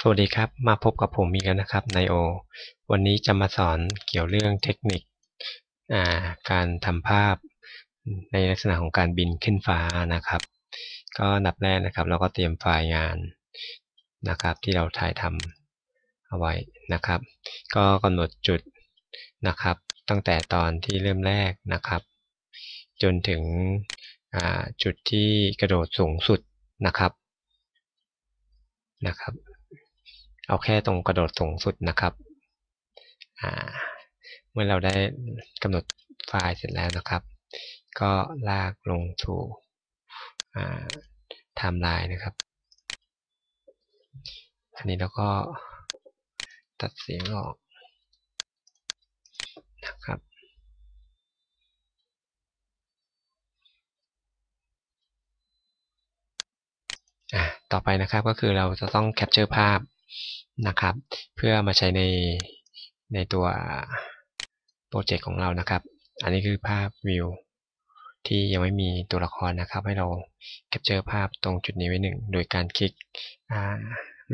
สวัสดีครับ มาพบกับผมอีกแล้วนะครับนายโอ วันนี้จะมาสอนเกี่ยวเรื่องเทคนิคการทำภาพในลักษณะของการบินขึ้นฟ้านะครับ ก็นับแรกนะครับ เราก็เตรียมไฟล์งานนะครับ ที่เราถ่ายทำเอาไว้นะครับ ก็กำหนดจุดนะครับ ตั้งแต่ตอนที่เริ่มแรกนะครับ จนถึงจุดที่กระโดดสูงสุดนะครับนะครับ เอาแค่ตรงกระโดดสูงสุดนะครับ เมื่อเราได้กำหนดไฟล์เสร็จแล้วนะครับ ก็ลากลงสู่ไทม์ไลน์นะครับ อันนี้เราก็ตัดเสียงออกนะครับต่อไปนะครับก็คือเราจะต้องแคปเจอร์ภาพ นะครับ เพื่อมาใช้ในในตัวโปรเจกต์ของเรานะครับ อันนี้คือภาพวิวที่ยังไม่มีตัวละครนะครับ ให้เราแคปเจอร์ภาพตรงจุดนี้ไว้หนึ่งโดยการคลิก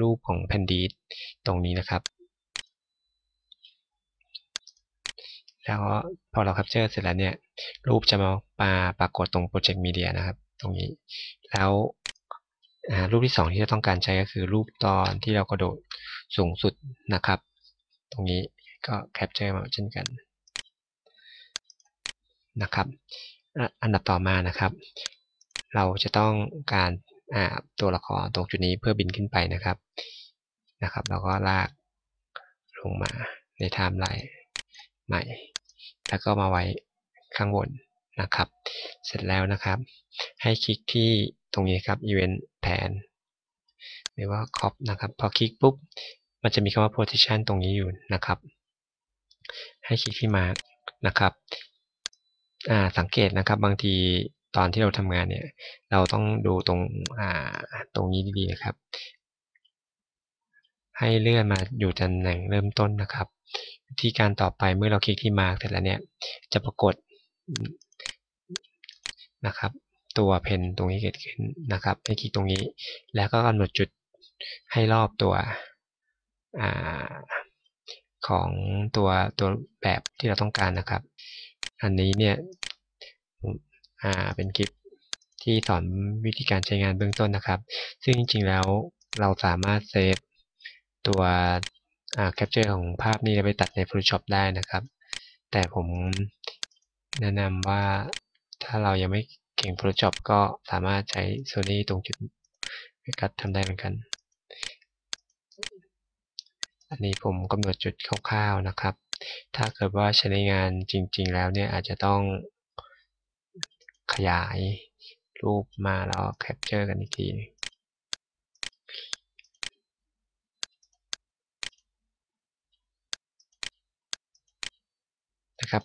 รูปของแผ่นดีตรงนี้นะครับ แล้วพอเราแคปเจอร์เสร็จแล้วเนี่ยรูปจะมาปาปรากฏตรงโปรเจกต์มีเดียนะครับ ตรงนี้แล้ว รูปที่ 2 ที่เราต้องการใช้ก็คือรูปตอนที่เรากระโดดสูงสุดนะครับ ตรงนี้ก็แคปเจอร์มาเช่นกันนะครับ อันดับต่อมานะครับ เราจะต้องการตัวละครตรงจุดนี้เพื่อบินขึ้นไปนะครับนะครับเราก็ลากลงมาในไทม์ไลน์ใหม่ แล้วก็มาไว้ข้างบนนะครับ เสร็จแล้วนะครับ ให้คลิกที่ ตรงนี้ครับ event pan หรือว่า cop นะครับ พอคลิกปุ๊บ มันจะมีคำว่า position ตรงนี้อยู่นะครับ ให้คลิกที่มาร์กนะครับสังเกตนะครับบางทีตอนที่เราทำงานเนี่ย เราต้องดูตรงตรงนี้ดีๆนะครับ ให้เลื่อนมาอยู่ตำแหน่งเริ่มต้นนะครับที่การต่อไปเมื่อเราคลิกที่มาร์กเสร็จแล้วเนี่ย จะปรากฏนะครับ ตัวเพนตรงนี้เกิดขึ้นนะครับให้คลิกตรงนี้ แล้วก็กำหนดจุดให้รอบตัวอของตัวตัวแบบที่เราต้องการนะครับ อันนี้เนี่ยเป็นคลิปที่สอนวิธีการใช้งานเบื้องต้นนะครับ ซึ่งจริงๆแล้วเราสามารถเซฟตัวแคปเจอร์ของภาพนี้ไปตัดใน Photoshop ได้นะครับ แต่ผมแนะนำว่าถ้าเรายังไม่ เก่ง Photoshop ก็สามารถใช้ Sony ตรงจุดเวกัสทำได้เหมือนกัน อันนี้ผมกำหนดจุดคร่าวๆนะครับ ถ้าเกิดว่าใช้ในงานจริง ๆ แล้วเนี่ยอาจจะต้องขยายรูปมาแล้วแคปเจอร์กันอีกทีนะครับ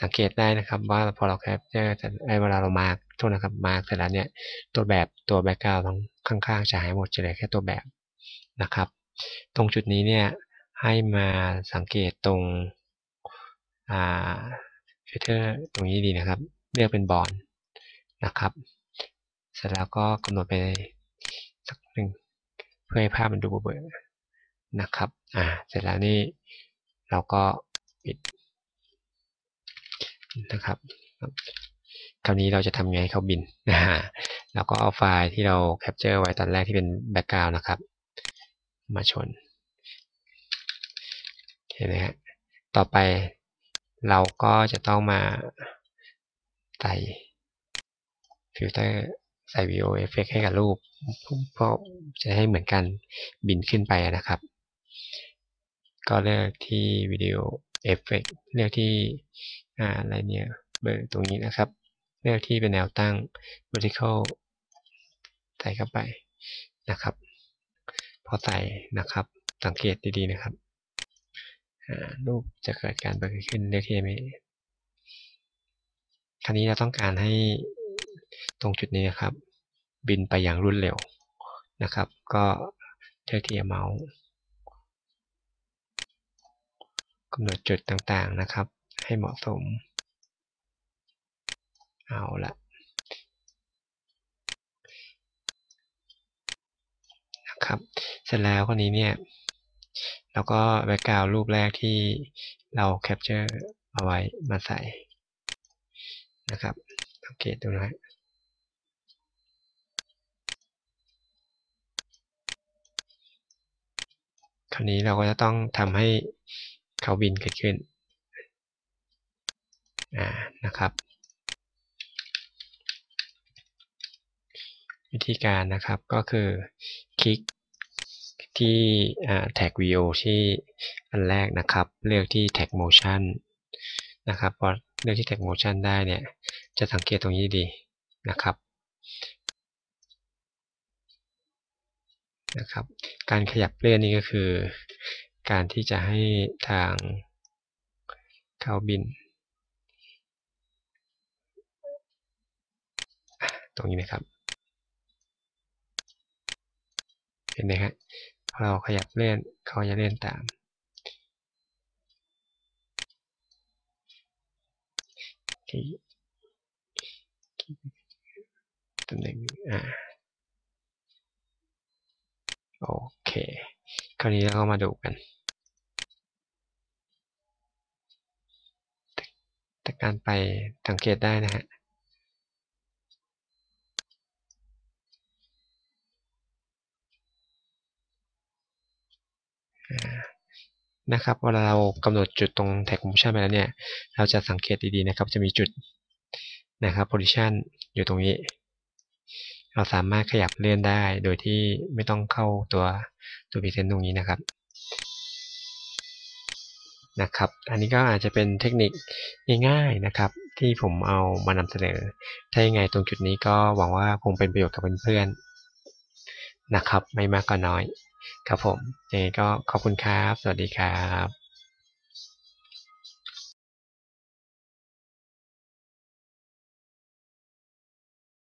สังเกตได้นะครับว่าพอเราแคปเจอร์ไอ้เวลาเรามาร์กโทษนะครับมาร์กเสร็จแล้วเนี่ยตัวแบบตัวแบ็กกราวด์ทั้งข้างๆจะหายหมดจะเหลือแค่ตัวแบบนะครับ ตรงจุดนี้เนี่ยให้มาสังเกตตรงอ่าฟิลเตอร์ตรงนี้ดีนะครับ เลือกเป็นบอลนะครับ เสร็จแล้วก็กำหนดไปสักหนึ่งเพื่อให้ภาพมันดูเบื่อนะครับ อ่า เสร็จแล้วนี่เราก็ปิด นะครับคราวนี้เราจะทำไงให้เขาบินนะฮะแล้วก็เอาไฟล์ที่เราแคปเจอร์ไว้ตอนแรกที่เป็นแบ็กกราวน์นะครับ มาชนเห็นไหมฮะต่อไปเราก็จะต้องมาใส่ฟิลเตอร์ใส่ VO Effect ให้กับรูปเพราะจะให้เหมือนกันบินขึ้นไปนะครับ ก็เลือกที่วิดีโอเอฟเฟกเลือกที่ อะไรเนี่ยเบอร์ตรงนี้นะครับ เลือกที่เป็นแนวตั้ง vertical ใส่เข้าไปนะครับ พอใส่นะครับ สังเกตดีๆนะครับรูปจะเกิดการเบิดขึ้นเลือกที่ไม่คราวนี้เราต้องการให้ตรงจุดนี้นะครับ บินไปอย่างรวดเร็วนะครับ ก็เลือกที่เมาส์กำหนดจุดต่างๆนะครับ ให้เหมาะสม เอาละนะครับ เสร็จแล้วคนนี้เนี่ยเราก็แบ็กกราวรูปแรกที่เราแคปเจอร์เอาไว้มาใส่นะครับสังเกตดูนะคราวนี้เราก็จะต้องทำให้เขาบินเกิดขึ้น นะครับ วิธีการนะครับก็คือคลิกที่แท็กวิดีโอที่อันแรกนะครับ เลือกที่แท็กโมชั่นนะครับพอเลือกที่แท็กโมชั่นได้เนี่ย จะสังเกตตรงนี้ดีนะครับนะครับ การขยับเลื่อนนี่ก็คือ การที่จะให้ทางเขาบิน ตรงนี้นะครับ เห็นไหมครับพอเราขยับเล่นเขาจะเล่นตาม ตำแหน่งอ่าโอเค คราวนี้เราก็มาดูกัน แต่การไปสังเกตได้นะฮะ นะครับเวลาเรากำหนดจุดตรงแท็ก motion ไปแล้วเนี่ย เราจะสังเกตดีๆนะครับ จะมีจุดนะครับ position อยู่ตรงนี้ เราสามารถขยับเลื่อนได้โดยที่ไม่ต้องเข้าตัวตัว present ตรงนี้นะครับนะครับ อันนี้ก็อาจจะเป็นเทคนิคง่ายๆนะครับ ที่ผมเอามานำเสนอ ถ้ายังไงตรงจุดนี้ก็หวังว่าคงเป็นประโยชน์กับเพื่อนๆนะครับ ไม่มากก็น้อย ครับผมยังไงก็ขอบคุณครับ สวัสดีครับ